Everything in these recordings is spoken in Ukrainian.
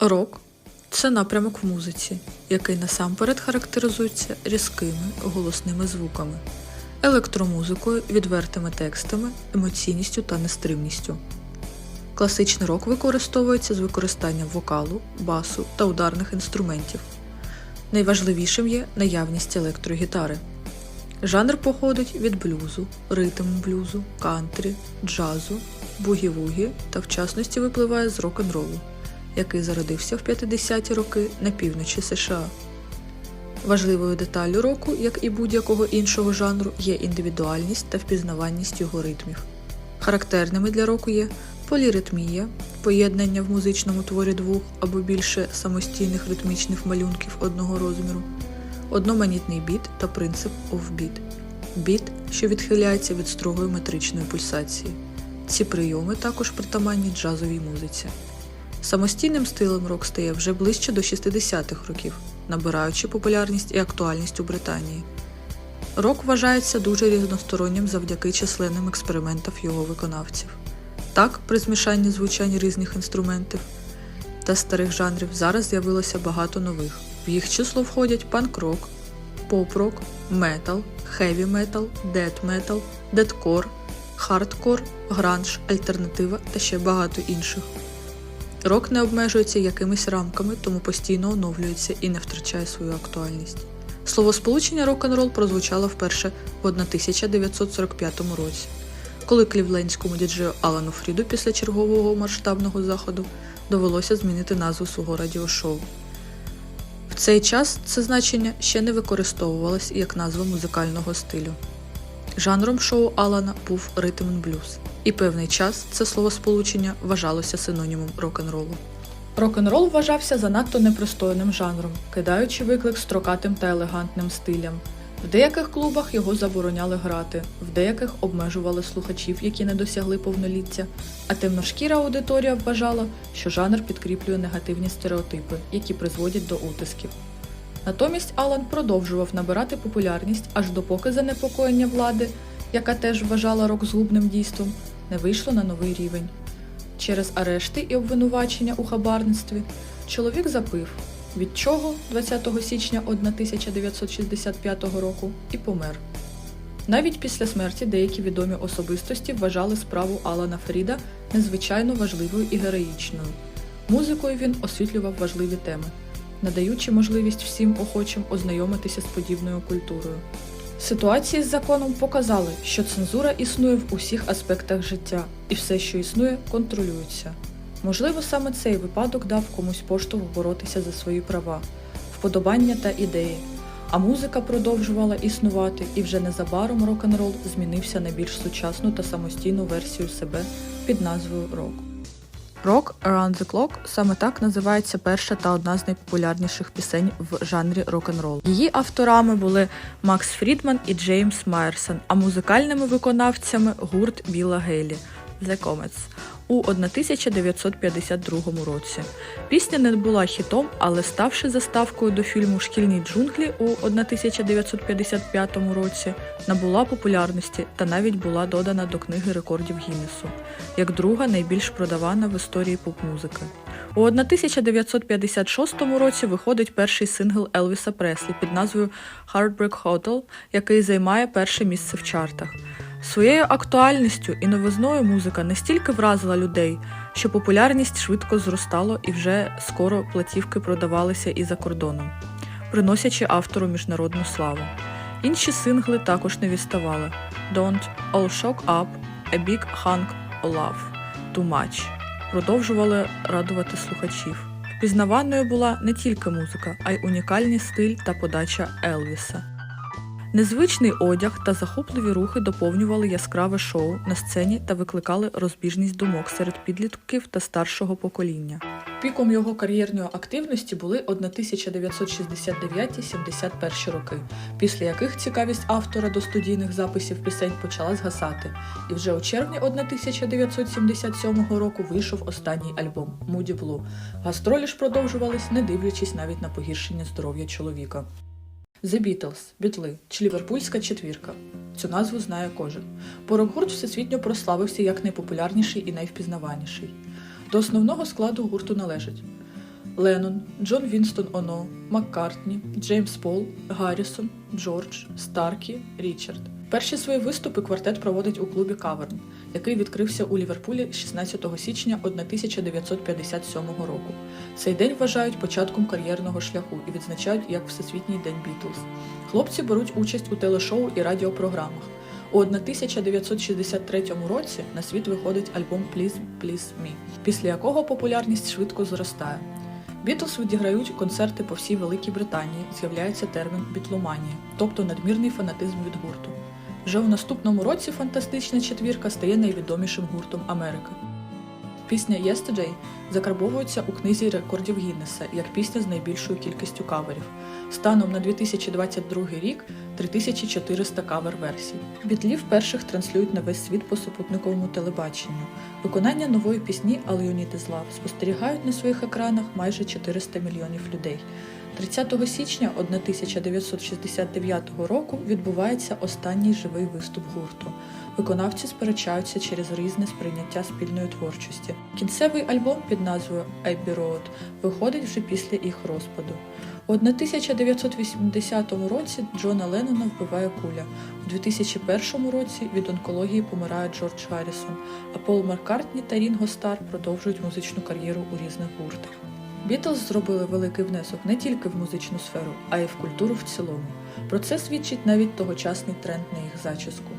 Рок це напрямок в музиці, який насамперед характеризується різкими голосними звуками, електромузикою, відвертими текстами, емоційністю та нестримністю. Класичний рок використовується з використанням вокалу, басу та ударних інструментів. Найважливішим є наявність електрогітари. Жанр походить від блюзу, ритм блюзу, кантрі, джазу, бугі-вугі та в частності випливає з рок-н-ролу, який зародився в 50-ті роки на півночі США. Важливою деталлю року, як і будь-якого іншого жанру, є індивідуальність та впізнаванність його ритмів. Характерними для року є поліритмія, поєднання в музичному творі двох або більше самостійних ритмічних малюнків одного розміру, одноманітний біт та принцип офбіт біт, що відхиляється від строгої метричної пульсації. Ці прийоми також притаманні джазовій музиці. Самостійним стилем рок стає вже ближче до 60-х років, набираючи популярність і актуальність у Британії. Рок вважається дуже різностороннім завдяки численним експериментам його виконавців. Так, при змішанні звучань різних інструментів та старих жанрів зараз з'явилося багато нових. В їх число входять панк-рок, поп-рок, метал, хеві метал, дед метал, дедкор, хардкор, гранж, альтернатива та ще багато інших. Рок не обмежується якимись рамками, тому постійно оновлюється і не втрачає свою актуальність. Словосполучення рок-н-рол прозвучало вперше в 1945 році, коли клівлендському діджею Алану Фріду після чергового масштабного заходу довелося змінити назву свого радіошоу. В цей час це значення ще не використовувалось як назва музикального стилю. Жанром шоу Алана був ритм блюз, і певний час це словосполучення вважалося синонімом рок-н-ролу. Рок-н-рол вважався занадто непристойним жанром, кидаючи виклик строкатим та елегантним стилям. В деяких клубах його забороняли грати, в деяких обмежували слухачів, які не досягли повноліття, а темношкіра аудиторія вважала, що жанр підкріплює негативні стереотипи, які призводять до утисків. Натомість Алан продовжував набирати популярність аж допоки занепокоєння влади, яка теж вважала рок згубним дійством, не вийшло на новий рівень. Через арешти і обвинувачення у хабарництві чоловік запив, від чого 20 січня 1965 року і помер. Навіть після смерті деякі відомі особистості вважали справу Алана Фріда незвичайно важливою і героїчною. Музикою він освітлював важливі теми, надаючи можливість всім охочим ознайомитися з подібною культурою. Ситуації з законом показали, що цензура існує в усіх аспектах життя, і все, що існує, контролюється. Можливо, саме цей випадок дав комусь поштовх боротися за свої права, вподобання та ідеї. А музика продовжувала існувати, і вже незабаром рок-н-рол змінився на більш сучасну та самостійну версію себе під назвою рок. Rock Around the Clock саме так називається перша та одна з найпопулярніших пісень в жанрі рок-н-рол. Її авторами були Макс Фрідман і Джеймс Майерсон, а музикальними виконавцями гурт Біла Гейлі The Comets у 1952 році. Пісня не була хітом, але ставши заставкою до фільму Шкільні джунглі у 1955 році, набула популярності та навіть була додана до книги рекордів Гіннесу як друга найбільш продавана в історії поп-музики. У 1956 році виходить перший сингл Елвіса Преслі під назвою Heartbreak Hotel, який займає перше місце в чартах. Своєю актуальністю і новизною музика настільки вразила людей, що популярність швидко зростала і вже скоро платівки продавалися і за кордоном, приносячи автору міжнародну славу. Інші сингли також не відставали: Don't, All Shock Up, A Big Hunk of Love, Too Much продовжували радувати слухачів. Впізнаваною була не тільки музика, а й унікальний стиль та подача Елвіса. Незвичний одяг та захопливі рухи доповнювали яскраве шоу на сцені та викликали розбіжність думок серед підлітків та старшого покоління. Піком його кар'єрної активності були 1969-71 роки, після яких цікавість автора до студійних записів пісень почала згасати, і вже у червні 1977 року вийшов останній альбом Moody Blue. Гастролі ж продовжувались, не дивлячись навіть на погіршення здоров'я чоловіка. The Beatles, Бітли чи Ліверпульська четвірка. Цю назву знає кожен. Бо рок-гурт всесвітньо прославився як найпопулярніший і найвпізнаваніший. До основного складу гурту належать Леннон, Джон Вінстон Оно, Маккартні, Джеймс Пол, Гаррісон, Джордж, Старкі, Річард. Перші свої виступи квартет проводить у клубі Каверн, який відкрився у Ліверпулі 16 січня 1957 року. Цей день вважають початком кар'єрного шляху і відзначають як Всесвітній день Бітлз. Хлопці беруть участь у телешоу і радіопрограмах. У 1963 році на світ виходить альбом Please Please Me, після якого популярність швидко зростає. Бітлз відіграють концерти по всій Великій Британії, з'являється термін бітломанія, тобто надмірний фанатизм від гурту. Вже у наступному році фантастична четвірка стає найвідомішим гуртом Америки. Пісня Yesterday закарбовується у книзі рекордів Гіннеса як пісня з найбільшою кількістю каверів. Станом на 2022 рік 3400 кавер-версій. Бітлів перших транслюють на весь світ по супутниковому телебаченню. Виконання нової пісні «All You Need Is Love» спостерігають на своїх екранах майже 400 мільйонів людей. 30 січня 1969 року відбувається останній живий виступ гурту. Виконавці сперечаються через різне сприйняття спільної творчості. Кінцевий альбом під назвою Abbey Road виходить вже після їх розпаду. У 1980 році Джона Леннона вбиває куля. У 2001 році від онкології помирає Джордж Гаррісон, а Пол Маккартні та Рінго Стар продовжують музичну кар'єру у різних гуртах. Бітлз зробили великий внесок не тільки в музичну сферу, а й в культуру в цілому. Про це свідчить навіть тогочасний тренд на їх зачіску.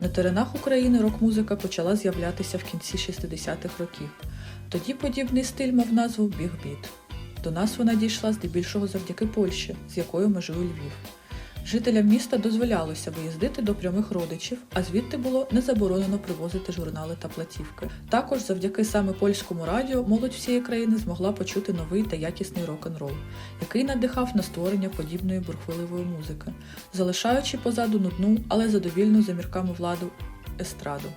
На теренах України рок-музика почала з'являтися в кінці 60-х років. Тоді подібний стиль мав назву бігбіт. До нас вона дійшла здебільшого завдяки Польщі, з якою межує Львів. Жителям міста дозволялося виїздити до прямих родичів, а звідти було не заборонено привозити журнали та платівки. Також завдяки саме польському радіо молодь всієї країни змогла почути новий та якісний рок-н-рол, який надихав на створення подібної бурхливої музики, залишаючи позаду нудну, але задовільну за мірками владу естраду.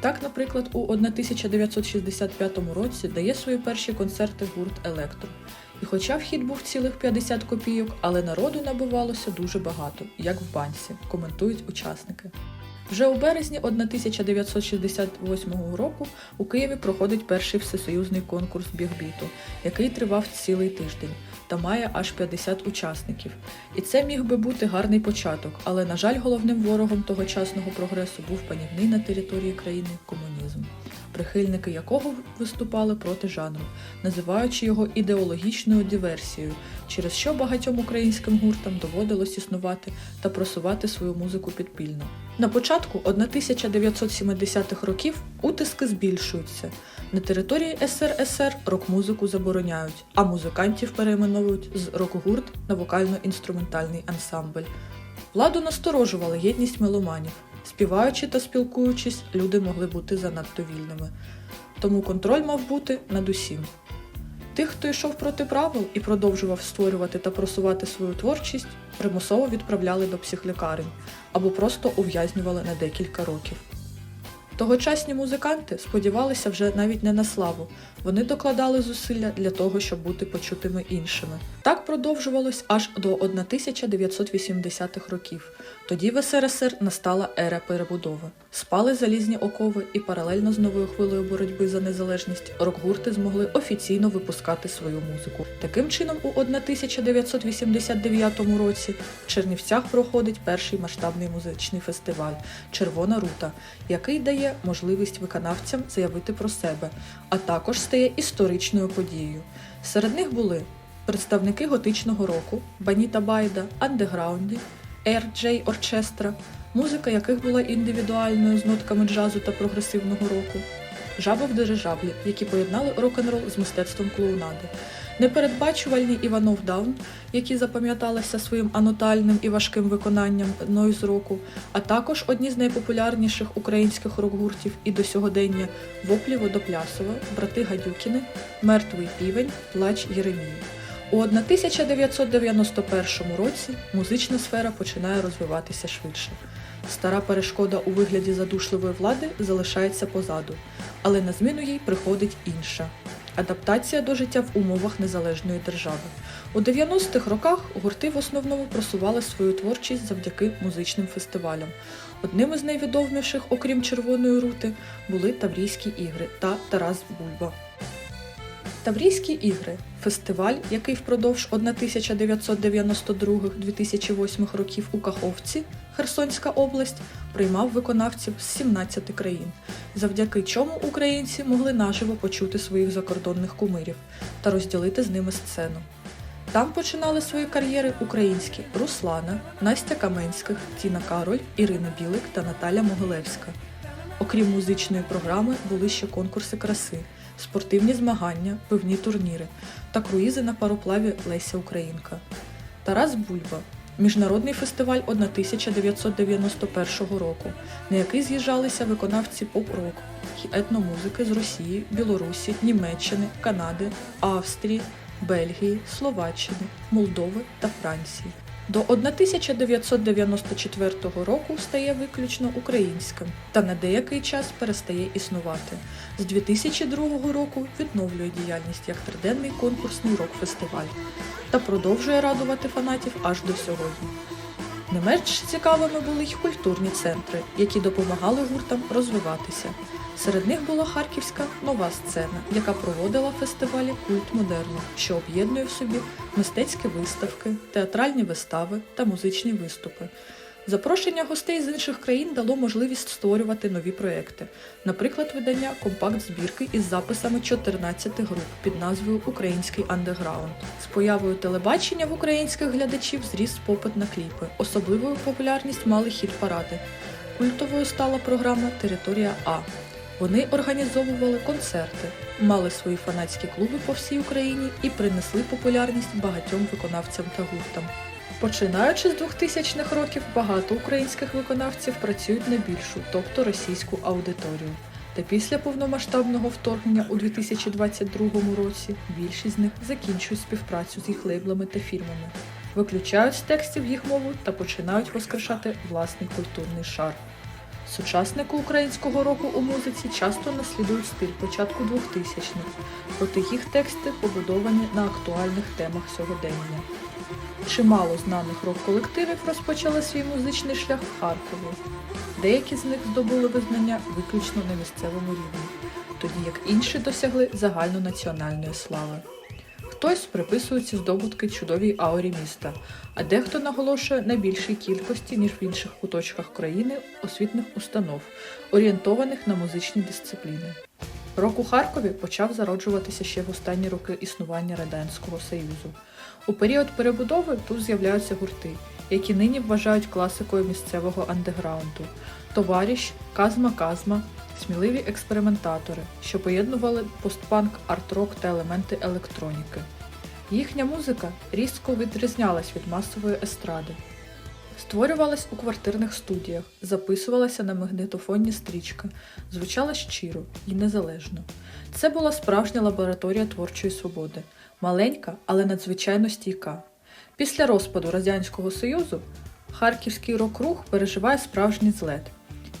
Так, наприклад, у 1965 році дає свої перші концерти гурт Електро. І хоча вхід був цілих 50 копійок, але народу набивалося дуже багато, як в банці, коментують учасники. Вже у березні 1968 року у Києві проходить перший всесоюзний конкурс бігбіту, який тривав цілий тиждень та має аж 50 учасників. І це міг би бути гарний початок, але, на жаль, головним ворогом тогочасного прогресу був панівний на території країни комунізм, прихильники якого виступали проти жанру, називаючи його ідеологічною диверсією, через що багатьом українським гуртам доводилось існувати та просувати свою музику підпільно. На початку 1970-х років утиски збільшуються. На території СРСР рок-музику забороняють, а музикантів перейменовують з рок-гурт на вокально-інструментальний ансамбль. Владу насторожувала єдність меломанів. Співаючи та спілкуючись, люди могли бути занадто вільними. Тому контроль мав бути над усім. Тих, хто йшов проти правил і продовжував створювати та просувати свою творчість, примусово відправляли до психлікарень або просто ув'язнювали на декілька років. Тогочасні музиканти сподівалися вже навіть не на славу, вони докладали зусилля для того, щоб бути почутими іншими. Так продовжувалось аж до 1980-х років. Тоді в СРСР настала ера перебудови. Спали залізні окови, і паралельно з новою хвилею боротьби за незалежність рок-гурти змогли офіційно випускати свою музику. Таким чином, у 1989 році в Чернівцях проходить перший масштабний музичний фестиваль Червона рута, який дає можливість виконавцям заявити про себе, а також стає історичною подією. Серед них були представники готичного року, Баніта Байда, Андеграунді, RJ Орчестра, музика яких була індивідуальною з нотками джазу та прогресивного року, жаби в дирижаблі, які поєднали рок-н-рол з мистецтвом клоунади, непередбачувальні Іванов Даун, які запам'яталися своїм анотальним і важким виконанням нойз року, а також одні з найпопулярніших українських рок-гуртів і до сьогодення Воплі Водоплясова, Брати Гадюкіни, Мертвий півень, Плач Єремії. У 1991 році музична сфера починає розвиватися швидше. Стара перешкода у вигляді задушливої влади залишається позаду, але на зміну їй приходить інша адаптація до життя в умовах незалежної держави. У 90-х роках гурти в основному просували свою творчість завдяки музичним фестивалям. Одним із найвідоміших, окрім Червоної рути, були Таврійські ігри та Тарас Бульба. Таврійські ігри фестиваль, який впродовж 1992-2008 років у Каховці, Херсонська область, приймав виконавців з 17 країн, завдяки чому українці могли наживо почути своїх закордонних кумирів та розділити з ними сцену. Там починали свої кар'єри українські Руслана, Настя Каменських, Тіна Кароль, Ірина Білик та Наталя Могилевська. Окрім музичної програми, були ще конкурси краси, спортивні змагання, пивні турніри та круїзи на пароплаві Леся Українка. Тарас Бульба міжнародний фестиваль 1991 року, на який з'їжджалися виконавці поп-рок і етномузики з Росії, Білорусі, Німеччини, Канади, Австрії, Бельгії, Словаччини, Молдови та Франції. До 1994 року стає виключно українським та на деякий час перестає існувати. З 2002 року відновлює діяльність як триденний конкурсний рок-фестиваль та продовжує радувати фанатів аж до сьогодні. Не менш цікавими були й культурні центри, які допомагали гуртам розвиватися. Серед них була харківська нова сцена, яка проводила фестивалі Культ модерну, що об'єднує в собі мистецькі виставки, театральні вистави та музичні виступи. Запрошення гостей з інших країн дало можливість створювати нові проекти, наприклад, видання компакт-збірки із записами 14 груп під назвою Український андеграунд. З появою телебачення в українських глядачів зріс попит на кліпи. Особливою популярність мали хіт-паради. Культовою стала програма Територія А. Вони організовували концерти, мали свої фанатські клуби по всій Україні і принесли популярність багатьом виконавцям та гуртам. Починаючи з 2000-х років, багато українських виконавців працюють на більшу, тобто російську аудиторію. Та після повномасштабного вторгнення у 2022 році більшість з них закінчують співпрацю з їх лейблами та фірмами, виключають з текстів їх мову та починають воскрешати власний культурний шар. Сучасники українського року у музиці часто наслідують стиль початку 2000-х, проте їх тексти побудовані на актуальних темах сьогодення. Чимало знаних рок-колективів розпочали свій музичний шлях в Харкові. Деякі з них здобули визнання виключно на місцевому рівні, тоді як інші досягли загальнонаціональної слави. Хтось приписує ці здобутки чудовій аурі міста, а дехто наголошує на більшій кількості, ніж в інших куточках країни, освітних установ, орієнтованих на музичні дисципліни. Рок у Харкові почав зароджуватися ще в останні роки існування Радянського Союзу. У період перебудови тут з'являються гурти, які нині вважають класикою місцевого андеграунду. Товаріщ, Казма Казма, сміливі експериментатори, що поєднували постпанк, арт-рок та елементи електроніки. Їхня музика різко відрізнялась від масової естради. Створювалась у квартирних студіях, записувалася на магнітофонні стрічки, звучала щиро і незалежно. Це була справжня лабораторія творчої свободи, маленька, але надзвичайно стійка. Після розпаду Радянського Союзу харківський рок-рух переживає справжній злет.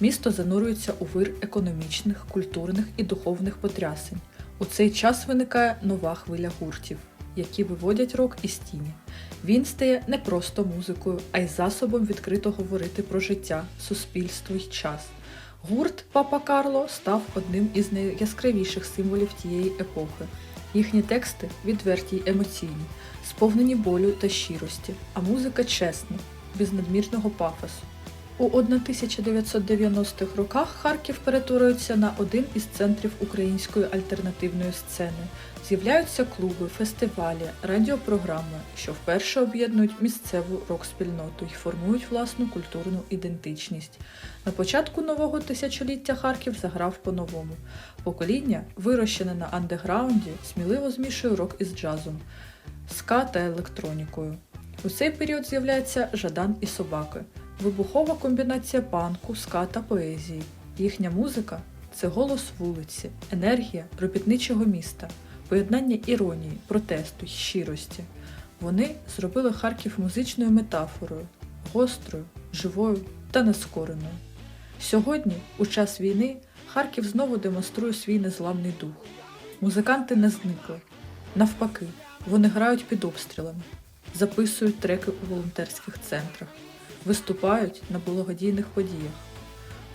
Місто занурюється у вир економічних, культурних і духовних потрясень. У цей час виникає нова хвиля гуртів, які виводять рок із тіні. Він стає не просто музикою, а й засобом відкрито говорити про життя, суспільство й час. Гурт Папа Карло став одним із найяскравіших символів тієї епохи. Їхні тексти відверті й емоційні, сповнені болю та щирості, а музика чесна, без надмірного пафосу. У 1990-х роках Харків перетворюється на один із центрів української альтернативної сцени. З'являються клуби, фестивалі, радіопрограми, що вперше об'єднують місцеву рок-спільноту і формують власну культурну ідентичність. На початку нового тисячоліття Харків заграв по-новому. Покоління, вирощене на андеграунді, сміливо змішує рок із джазом, ска та електронікою. У цей період з'являється Жадан і собаки. Вибухова комбінація панку, ска та поезії. Їхня музика це голос вулиці, енергія робітничого міста, поєднання іронії, протесту щирості. Вони зробили Харків музичною метафорою, гострою, живою та нескореною. Сьогодні, у час війни, Харків знову демонструє свій незламний дух. Музиканти не зникли. Навпаки, вони грають під обстрілами, записують треки у волонтерських центрах виступають на благодійних подіях.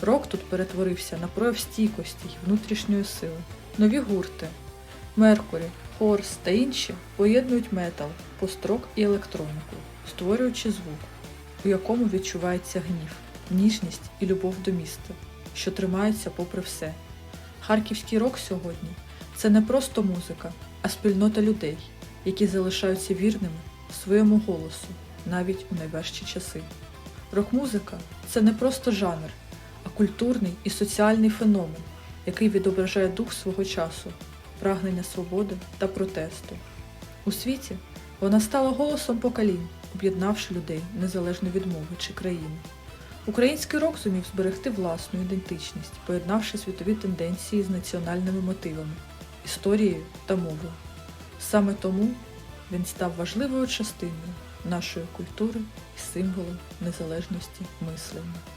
Рок тут перетворився на прояв стійкості й внутрішньої сили, нові гурти, Меркурі, Хорс та інші поєднують метал, построк і електроніку, створюючи звук, у якому відчувається гнів, ніжність і любов до міста, що тримається попри все. Харківський рок сьогодні це не просто музика, а спільнота людей, які залишаються вірними своєму голосу навіть у найважчі часи. Рок-музика це не просто жанр, а культурний і соціальний феномен, який відображає дух свого часу, прагнення свободи та протесту. У світі вона стала голосом поколінь, об'єднавши людей незалежно від мови чи країни. Український рок зумів зберегти власну ідентичність, поєднавши світові тенденції з національними мотивами, історією та мовою. Саме тому він став важливою частиною нашої культури і символом незалежності мислення.